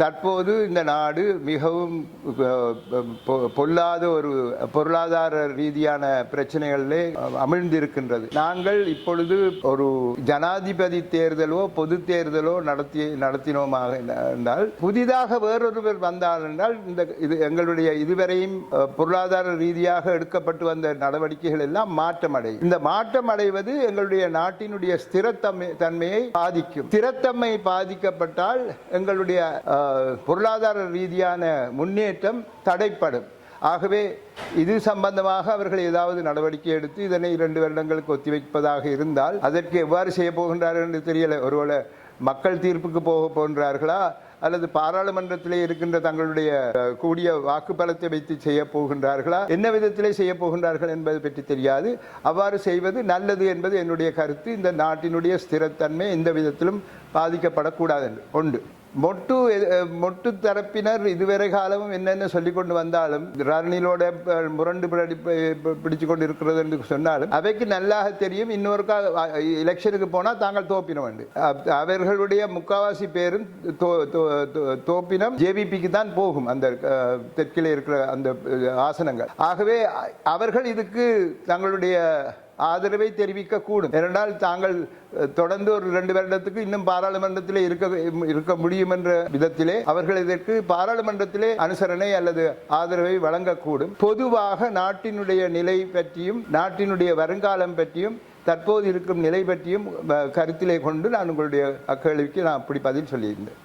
தற்போது இந்த நாடு மிகவும் பொல்லாத ஒரு பொருளாதார ரீதியான பிரச்சனைகளிலே அமிழ்ந்திருக்கின்றது. நாங்கள் இப்பொழுது ஒரு ஜனாதிபதி தேர்தலோ பொது தேர்தலோ நடத்தி நடத்தினோமாக என்றால் புதிதாக வேறொருவர் வந்தார் என்றால் இந்த இது எங்களுடைய இதுவரையும் பொருளாதார ரீதியாக எடுக்கப்பட்டு வந்த நடவடிக்கைகள் எல்லாம் மாற்றமடையும். இந்த மாற்றம் அடைவது எங்களுடைய நாட்டினுடைய ஸ்திரத்தன்மை தன்மையை பாதிக்கும். ஸ்திரத்தன்மை பாதிக்கப்பட்டால் எங்களுடைய பொருளாதார ரீதியான முன்னேற்றம் தடைப்படும். ஆகவே இது சம்பந்தமாக அவர்கள் ஏதாவது நடவடிக்கை எடுத்து இதனை இரண்டு வருடங்களுக்கு ஒத்திவைப்பதாக இருந்தால் அதற்கு எவ்வாறு செய்ய போகின்றார்கள் என்று தெரியல. ஒருவேளை மக்கள் தீர்ப்புக்கு போக போகின்றார்களா? அல்லது பாராளுமன்றத்திலே இருக்கின்ற தங்களுடைய கூடிய வாக்குப்பலத்தை வைத்து செய்ய போகின்றார்களா? என்ன விதத்திலே செய்ய போகின்றார்கள் என்பது பற்றி தெரியாது. அவ்வாறு செய்வது நல்லது என்பது என்னுடைய கருத்து. இந்த நாட்டினுடைய ஸ்திரத்தன்மை எந்த விதத்திலும் பாதிக்கப்படக்கூடாது என்று. ஒன்று மொட்டு மொட்டு தரப்பினர் இதுவரை காலமும் என்னென்ன சொல்லிக் கொண்டு வந்தாலும் ரணிலோட முரண்டு பிடிச்சு கொண்டு இருக்கிறது என்று சொன்னாலும் அவைக்கு நல்லாக தெரியும் இன்னொருக்கா எலெக்ஷனுக்கு போனால் தாங்கள் தோப்பினம் உண்டு அவர்களுடைய முக்காவாசி பேரும் தோ- தோப்பினம் ஜேவிபிக்கு தான் போகும் அந்த தெற்கிலே இருக்கிற அந்த ஆசனங்கள். ஆகவே அவர்கள் இதுக்கு தங்களுடைய ஆதரவை தெரிவிக்கக்கூடும். ஏனென்றால் தாங்கள் தொடர்ந்து ஒரு ரெண்டு வருடத்துக்கு இன்னும் பாராளுமன்றத்திலே இருக்க இருக்க முடியும் என்ற விதத்திலே அவர்கள் இதற்கு பாராளுமன்றத்திலே அனுசரணை அல்லது ஆதரவை வழங்கக்கூடும். பொதுவாக நாட்டினுடைய நிலை பற்றியும் நாட்டினுடைய வருங்காலம் பற்றியும் தற்போது இருக்கும் நிலை பற்றியும் கருத்திலே கொண்டு நான் உங்களுடைய அக்கேள்விக்கு நான் அப்படி பதில் சொல்லியிருந்தேன்.